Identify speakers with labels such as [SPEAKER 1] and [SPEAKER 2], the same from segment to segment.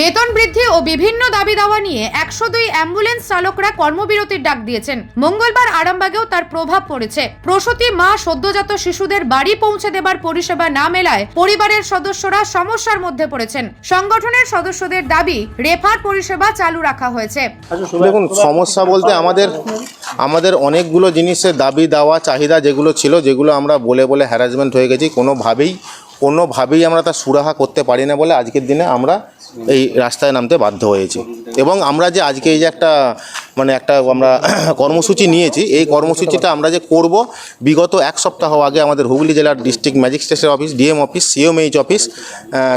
[SPEAKER 1] বেতন বৃদ্ধি ও বিভিন্ন দাবি দাওয়া নিয়ে একশো দুই অ্যাম্বুলেন্স চালকরা কর্মবিরতির ডাক দিয়েছেন। মঙ্গলবার আরামবাগেও তার প্রভাব পড়েছে। প্রসূতি মা সদ্যজাত শিশুদের বাড়ি পৌঁছে দেবার পরিষেবা না মেলায় পরিবারের সদস্যরা সমস্যার মধ্যে পড়েছেন। সংগঠনের সদস্যদের দাবি, রেফার পরিষেবা চালু রাখা হয়েছে।
[SPEAKER 2] দেখুন, সমস্যা বলতে আমাদের আমাদের অনেকগুলো জিনিসের দাবি দাওয়া, চাহিদা যেগুলো ছিল, যেগুলো আমরা বলে বলে হ্যারাসমেন্ট হয়ে গেছি, কোনোভাবেই কোনোভাবেই আমরা তার সুরাহা করতে পারি না বলে আজকের দিনে আমরা এই রাস্তায় নামতে বাধ্য হয়েছি। এবং আমরা যে আজকে এই যে একটা মানে একটা আমরা কর্মসূচি নিয়েছি, এই কর্মসূচিটা আমরা যে করব, বিগত এক সপ্তাহ আগে আমাদের হুগলি জেলার ডিস্ট্রিক্ট ম্যাজিস্ট্রেটের office, DM office CMOH office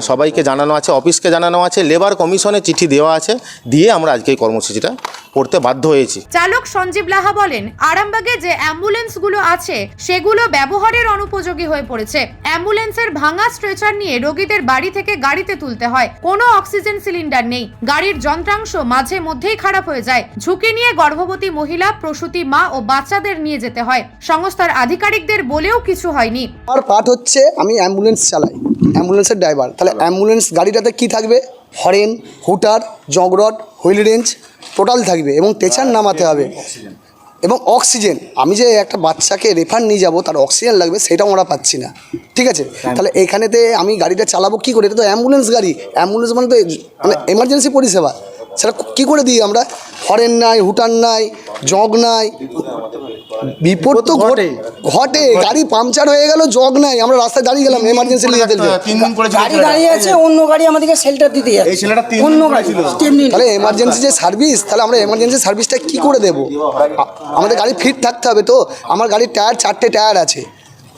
[SPEAKER 2] সবাইকে জানানো আছে, অফিসকে জানানো আছে, লেবার কমিশনে চিঠি দেওয়া আছে, দিয়ে আমরা আজকে এই কর্মসূচিটা করতে বাধ্য হয়েছি।
[SPEAKER 1] চালক সঞ্জীব লাহা বলেন, আরামবাগে যে অ্যাম্বুলেন্সগুলো আছে, সেগুলো ব্যবহারের অনুপযোগী হয়ে পড়েছে। অ্যাম্বুলেন্সের ভাঙা স্ট্রেচার নিয়ে রোগীদের বাড়ি থেকে গাড়িতে তুলতে হয়। কোনো অক্সিজেন সিলিন্ডার নেই। গাড়ির যন্ত্রাংশ মাঝে মধ্যেই খারাপ হয়ে যায়। ঝুঁকি নিয়ে গর্ভবতী মহিলা, প্রসূতি মা ও বাচ্চাদের নিয়ে যেতে হয়। সংস্থার আধিকারিকদের বলেও কিছু হয়নি।
[SPEAKER 3] আমার পার্ট হচ্ছে আমি অ্যাম্বুলেন্স চালাই। অ্যাম্বুলেন্সের ড্রাইভার তাহলে অ্যাম্বুলেন্স গাড়িটাতে কি থাকবে? হরেন, হুটার, জগরট, হুইল রেঞ্জ টোটাল থাকবে এবং টেচার নামাতে হবে। এবং অক্সিজেন আমি যে একটা বাচ্চাকে রেফার নিয়ে যাব, তার অক্সিজেন লাগবে, সেটাও আমরা পাচ্ছি না। ঠিক আছে? তাহলে এখানেতে আমি গাড়িটা চালাবো কী করে? এটা তো অ্যাম্বুলেন্স গাড়ি। অ্যাম্বুলেন্স মানে তো মানে এমার্জেন্সি পরিষেবা। সেটা কী করে দিই আমরা? হরেন নাই হুটান নাই জগ নাই। বিপদ তো ঘটে ঘটে। গাড়ি পাংচার হয়ে গেল জগ নাই। আমরা রাস্তায় দাঁড়িয়ে গেলাম এমার্জেন্সি নিয়ে যেতে
[SPEAKER 2] তিন দিন করে
[SPEAKER 4] গাড়ি দাঁড়িয়ে আছে অন্য গাড়ি আমাদেরকে শেল্টার দিতে যাচ্ছে।
[SPEAKER 2] এই ছেলেটা তিন
[SPEAKER 4] অন্য গাড়ি। তেমনি
[SPEAKER 3] তাহলে এমার্জেন্সি যে সার্ভিস তাহলে আমরা এমার্জেন্সি সার্ভিসটা কি করে দেবো? আমাদের গাড়ি ফিট থাকতে হবে তো? আমার গাড়ির টায়ার চারটে টায়ার আছে।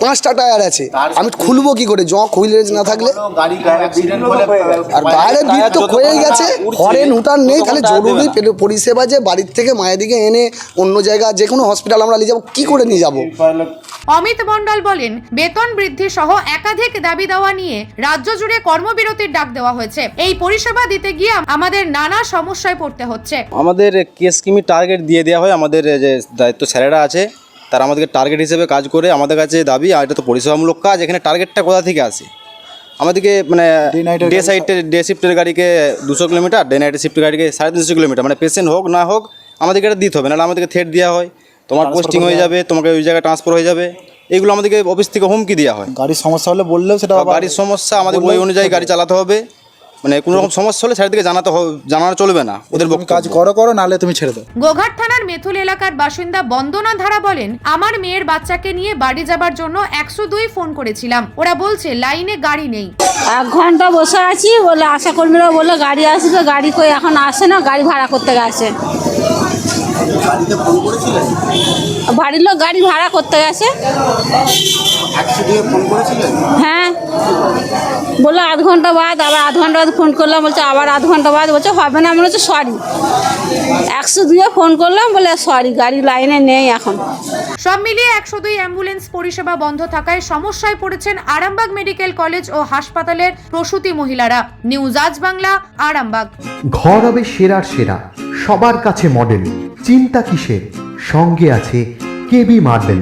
[SPEAKER 3] পাঁচটা টায়ার আছে। আমি খুলবো কি করে? জক হুইল রেঞ্জ না থাকলে? আর বাইরে বিট তো হয়েই গেছে। হরেন হুটার নেই তাহলে জরুরি পরিষেবা যে বাড়ির থেকে মায়ের দিকে এনে অন্য জায়গা যে কোনো হসপিটাল আমরা নিয়ে যাব কী করে নিয়ে যাব?
[SPEAKER 1] অমিত মণ্ডল বলেন বেতন বৃদ্ধি সহ একাধিক দাবি দেওয়া নিয়ে রাজ্য জুড়ে কর্মবিরতির ডাক দেওয়া হয়েছে। এই পরিষেবা দিতে গিয়ে আমাদের নানা সমস্যায় পড়তে হচ্ছে।
[SPEAKER 5] আমাদের কেস কিমি টার্গেট দিয়ে দেওয়া হয় আমাদের যে দায়িত্ব স্যারেরা আছে। তারা আমাদেরকে টার্গেট হিসেবে কাজ করে আমাদের কাছে দাবি আর এটা তো পরিষেবামূলক কাজ এখানে টার্গেটটা কোথা থেকে আসে? আমাদেরকে মানে ডে সাইডের ডে শিফটের গাড়িকে দুশো কিলোমিটার ডে নাইটের শিফটের গাড়িকে সাড়ে তিনশো কিলোমিটার মানে পেশেন্ট হোক না হোক আমাদেরকে এটা দিতে হবে নাহলে আমাদেরকে থ্রেট দেওয়া হয়। তোমার পোস্টিং হয়ে যাবে। তোমাকে ওই জায়গায় ট্রান্সফার হয়ে যাবে। এগুলো আমাদেরকে অফিস থেকে হুমকি দেওয়া হয়।
[SPEAKER 6] গাড়ির সমস্যা হলে বললেও সেটা
[SPEAKER 5] গাড়ির সমস্যা আমাদের ওই অনুযায়ী গাড়ি চালাতে হবে। মানে কোনো রকম সমস্যা হলে স্যার থেকে জানাতে হবে জানানো চলবে না ওদের
[SPEAKER 6] কাজ করো করো নাহলে তুমি ছেড়ে দাও।
[SPEAKER 1] গোঘাট থানার মেথুল এলাকার বাসিন্দা বন্দনা ধারা বলেন আমার মেয়ের বাচ্চাকে নিয়ে বাড়ি যাবার জন্য একশো দুই ফোন করেছিলাম। ওরা বলছে লাইনে গাড়ি নেই।
[SPEAKER 7] এক ঘণ্টা বসে আছি বলে আশা কর্মীরা বলল গাড়ি আসবে গাড়ি কই এখন আসে না গাড়ি ভাড়া করতে গেছে। বাড়ির লোক গাড়ি ভাড়া করতে গেছে। হ্যাঁ। বলল আধ ঘণ্টা বাদ আবার আধ ঘণ্টা বাদ ফোন করলাম বলছে আবার আধ ঘণ্টা বাদ বলছে হবে না মনে হচ্ছে সরি একশো দুয়ে ফোন করলাম বলে সরি গাড়ি লাইনে নেই এখন।
[SPEAKER 1] সব মিলিয়ে একশো দুই অ্যাম্বুলেন্স পরিষেবা বন্ধ থাকায় সমস্যায় পড়েছেন আরামবাগ মেডিকেল কলেজ ও হাসপাতালের প্রসূতি মহিলারা। নিউজ আজ বাংলা আরামবাগ।
[SPEAKER 8] ঘর হবে সেরার সেরা সবার কাছে মডেল চিন্তা কিসের? সঙ্গে আছে KB marble